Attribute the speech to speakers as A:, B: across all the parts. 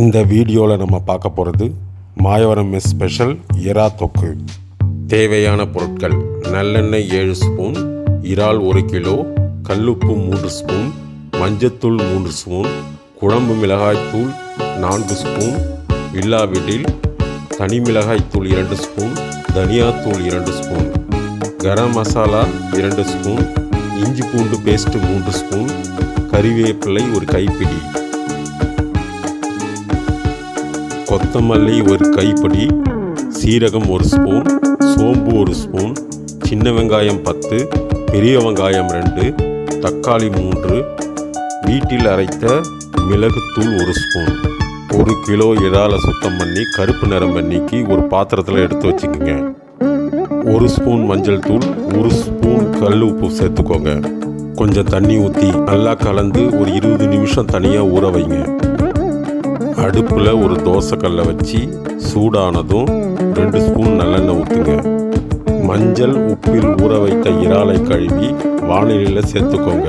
A: இந்த வீடியோவில் நம்ம பார்க்க போகிறது மாயவரம் மெஸ் ஸ்பெஷல் இறா தொக்கு. தேவையான பொருட்கள் நல்லெண்ணெய் ஏழு ஸ்பூன் இறால் ஒரு கிலோ கல்லுப்பு மூன்று ஸ்பூன் மஞ்சத்தூள் மூன்று ஸ்பூன் குழம்பு மிளகாய்த்தூள் நான்கு ஸ்பூன் இல்லாவிட்டில் தனி மிளகாய்த்தூள் இரண்டு ஸ்பூன் தனியாத்தூள் இரண்டு ஸ்பூன் கரம் மசாலா இரண்டு ஸ்பூன் இஞ்சி பூண்டு பேஸ்ட்டு மூன்று ஸ்பூன் கறிவேப்பிலை ஒரு கைப்பிடி. கொத்தமல்லி ஒரு கைப்பிடி சீரகம் ஒரு ஸ்பூன் சோம்பு ஒரு ஸ்பூன் சின்ன வெங்காயம் பத்து பெரிய வெங்காயம் ரெண்டு தக்காளி மூன்று வீட்டில் அரைத்த மிளகுத்தூள் ஒரு ஸ்பூன். ஒரு கிலோ இறாலை சுத்தம் பண்ணி கருப்பு நிறம் பண்ணிக்கி ஒரு பாத்திரத்தில் எடுத்து வச்சுக்கோங்க. ஒரு ஸ்பூன் மஞ்சள் தூள் ஒரு ஸ்பூன் கல் உப்பு சேர்த்துக்கோங்க. கொஞ்சம் தண்ணி ஊற்றி நல்லா கலந்து ஒரு இருபது நிமிஷம் தனியாக ஊற வைங்க. அடுப்பில் ஒரு தோசைக்கல்லை வச்சு சூடானதும் ரெண்டு ஸ்பூன் நல்லெண்ணெய் ஊற்றுங்க மஞ்சள் உப்பில் ஊற வைத்த இறாலை கழுவி வானிலையில் சேர்த்துக்கோங்க.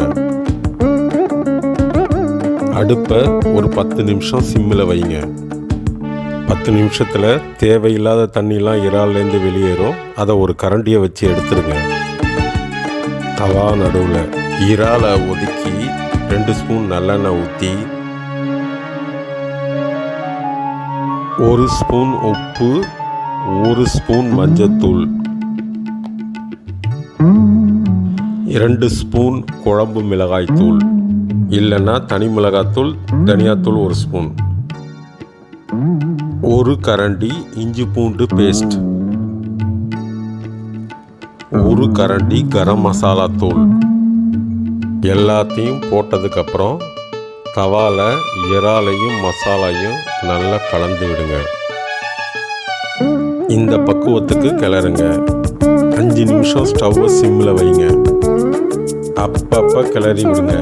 A: அடுப்பை ஒரு பத்து நிமிஷம் சிம்மில் வைங்க. பத்து நிமிஷத்தில் தேவையில்லாத தண்ணிலாம் இறால்லேருந்து வெளியேறும். அதை ஒரு கரண்டியை வச்சு எடுத்துருங்க. தவா நடுவில் இறாலை ஒதுக்கி ரெண்டு ஸ்பூன் நல்லெண்ணெய் ஊற்றி ஒரு ஸ்பூன் உப்பு ஒரு ஸ்பூன் மஞ்சத்தூள். இரண்டு ஸ்பூன் குழம்பு மிளகாய்த்தூள். இல்லைன்னா தனி மிளகாத்தூள் தனியாத்தூள் ஒரு ஸ்பூன். ஒரு கரண்டி இஞ்சி பூண்டு பேஸ்ட். ஒரு கரண்டி கரம் மசாலா தூள். எல்லாத்தையும் போட்டதுக்கப்புறம் தவால இறாலையும் மசாலாயும் நல்லா கலந்து விடுங்க. இந்த பக்குவத்துக்கு கிளறுங்க. அஞ்சு நிமிஷம் ஸ்டவ்வை சிம்மில் வைங்க. அப்பப்போ கிளறி விடுங்க.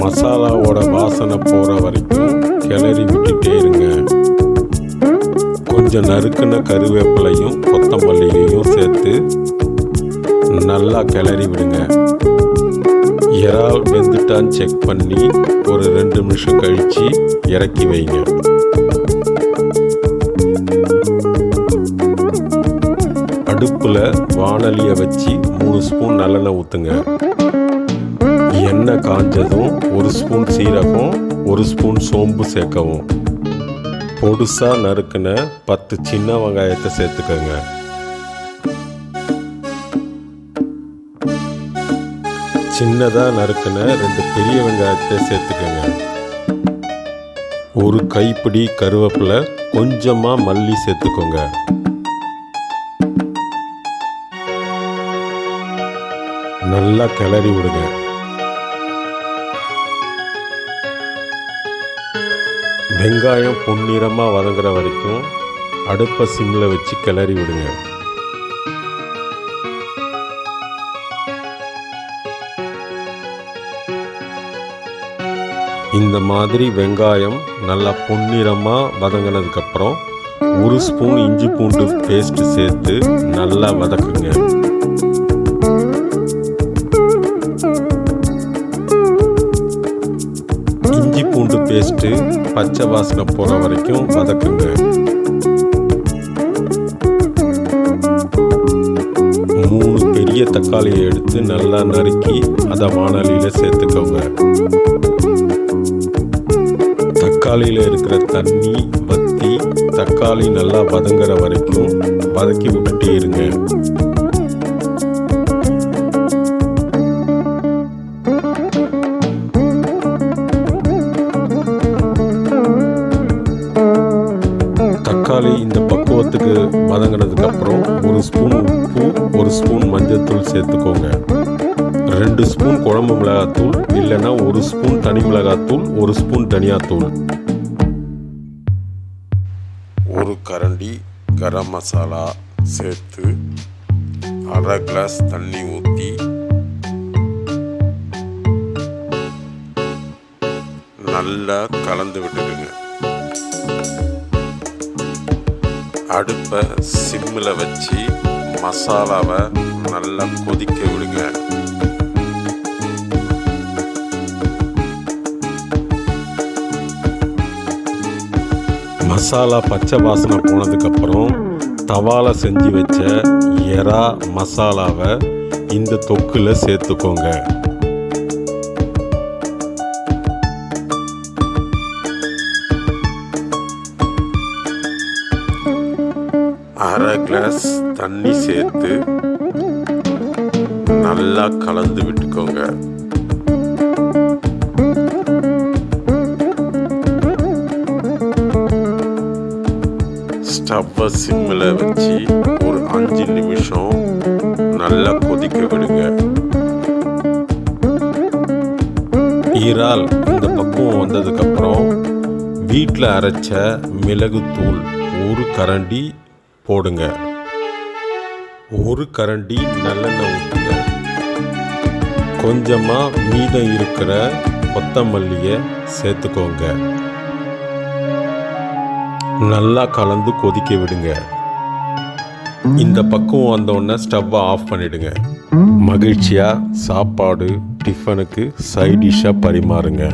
A: மசாலாவோட வாசனை போகிற வரைக்கும் கிளறி விட்டுட்டே இருங்க. கொஞ்சம் நறுக்கின கருவேப்பிலையும் கொத்தமல்லியையும் சேர்த்து நல்லா கிளறி விடுங்க. இறால் வெந்துட்டான்னு செக் பண்ணி ஒரு ரெண்டு நிமிஷம் கழித்து இறக்கி வைங்க. அடுப்பில் வானலியை வச்சு மூணு ஸ்பூன் நல்லெண்ணெய் ஊற்றுங்க எண்ணெய் காஞ்சதும் ஒரு ஸ்பூன் சீரகம் ஒரு ஸ்பூன் சோம்பு சேர்க்கவும். பொடுசாக நறுக்குன பத்து சின்ன வெங்காயத்தை சேர்த்துக்கோங்க. சின்னதாக நறுக்குன ரெண்டு பெரிய வெங்காயத்தை சேர்த்துக்கோங்க. ஒரு கைப்பிடி கருவேப்பிலை கொஞ்சமாக மல்லி சேர்த்துக்கோங்க. நல்லா கிளறி விடுங்க. வெங்காயம் பொன்னிறமாக வதங்குற வரைக்கும் அடுப்பை சிம்மில் வச்சு கிளறி விடுங்க. இந்த மாதிரி வெங்காயம் நல்லா பொன்னிறமாக வதங்கினதுக்கப்புறம் ஒரு ஸ்பூன் இஞ்சி பூண்டு பேஸ்ட் சேர்த்து நல்லா வதக்குங்க. இஞ்சி பூண்டு பேஸ்ட்டு பச்சை வாசனை போகிற வரைக்கும் வதக்குங்க. மூணு பெரிய தக்காளியை எடுத்து நல்லா நறுக்கி அதை வானலியில் சேர்த்துக்கோங்க. தக்காளியில் இருக்கிற தண்ணி வத்தி தக்காளி நல்லா வதங்குற வரைக்கும் வதக்கி விட்டுட்டே இருங்க. தக்காளி இந்த பக்குவத்துக்கு வதங்கினதுக்கு அப்புறம் ஒரு ஸ்பூன் உப்பு ஒரு ஸ்பூன் மஞ்சள்தூள் சேர்த்துக்கோங்க. ரெண்டு ஸ்பூன் குழம்பு மிளகாத்தூள் இல்லைன்னா ஒரு ஸ்பூன் தனி மிளகாத்தூள் ஒரு ஸ்பூன் தனியாத்தூள். கரண்டி கரம் மசாலா சேர்த்து அரை கிளாஸ் தண்ணி ஊற்றி நல்லா கலந்து விட்டுடுங்க. அடுப்பை சிம்மில் வச்சு மசாலாவை நல்லா கொதிக்க விடுங்க. மசாலா பச்சை வாசனை போனதுக்கப்புறம் தவால செஞ்சு வச்ச எறா மசாலாவை இந்த தொக்கில் சேர்த்துக்கோங்க. அரை கிளாஸ் தண்ணி சேர்த்து நல்லா கலந்து விட்டுக்கோங்க. ஸ்டவ்வை சிம்மில் வச்சு ஒரு அஞ்சு நிமிஷம் நல்லா கொதிக்க விடுங்க. ஈரால் இந்த பக்குவம் வந்ததுக்கப்புறம் வீட்டில் அரைச்ச மிளகுத்தூள் ஒரு கரண்டி போடுங்க. ஒரு கரண்டி நல்லெண்ணெய் ஊற்றுங்க. கொஞ்சமாக மீதம் இருக்கிற கொத்தமல்லியை சேர்த்துக்கோங்க. நல்லா கலந்து கொதிக்க விடுங்க. இந்த பக்குவம் வந்தோடனே ஸ்டவ்வை ஆஃப் பண்ணிடுங்க. மகிழ்ச்சியாக சாப்பாடு டிஃபனுக்கு சைடிஷாக பரிமாறுங்க.